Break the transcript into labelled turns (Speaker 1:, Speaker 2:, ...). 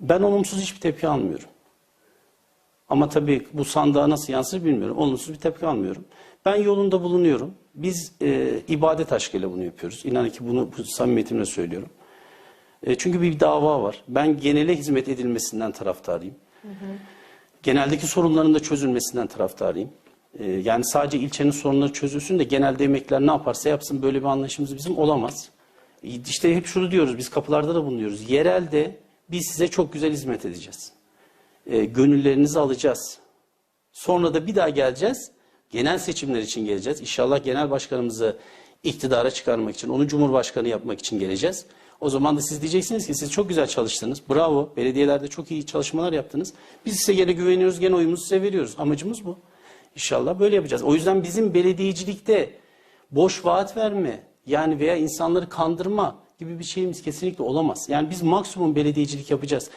Speaker 1: Ben olumsuz hiçbir tepki almıyorum. Ama tabii bu sandığa nasıl yansır bilmiyorum. Olumsuz bir tepki almıyorum. Ben yolunda bulunuyorum. Biz e, ibadet aşkıyla bunu yapıyoruz. İnanın ki bunu bu samimiyetimle söylüyorum. E, çünkü bir dava var. Ben genele hizmet edilmesinden taraftarıyım. Geneldeki sorunların da çözülmesinden taraftarıyım. E, yani sadece ilçenin sorunları çözülsün de genelde emekliler ne yaparsa yapsın böyle bir anlayışımız bizim olamaz. İşte hep şunu diyoruz biz kapılarda da bulunuyoruz. Yerelde biz size çok güzel hizmet edeceğiz. E, gönüllerinizi alacağız. Sonra da bir daha geleceğiz. Genel seçimler için geleceğiz. İnşallah genel başkanımızı iktidara çıkarmak için, onu cumhurbaşkanı yapmak için geleceğiz. O zaman da siz diyeceksiniz ki siz çok güzel çalıştınız. Bravo. Belediyelerde çok iyi çalışmalar yaptınız. Biz size gene güveniyoruz, gene oyumuzu size veriyoruz. Amacımız bu. İnşallah böyle yapacağız. O yüzden bizim belediyecilikte boş vaat verme yani veya insanları kandırma gibi bir şeyimiz kesinlikle olamaz. Yani biz maksimum belediyecilik yapacağız.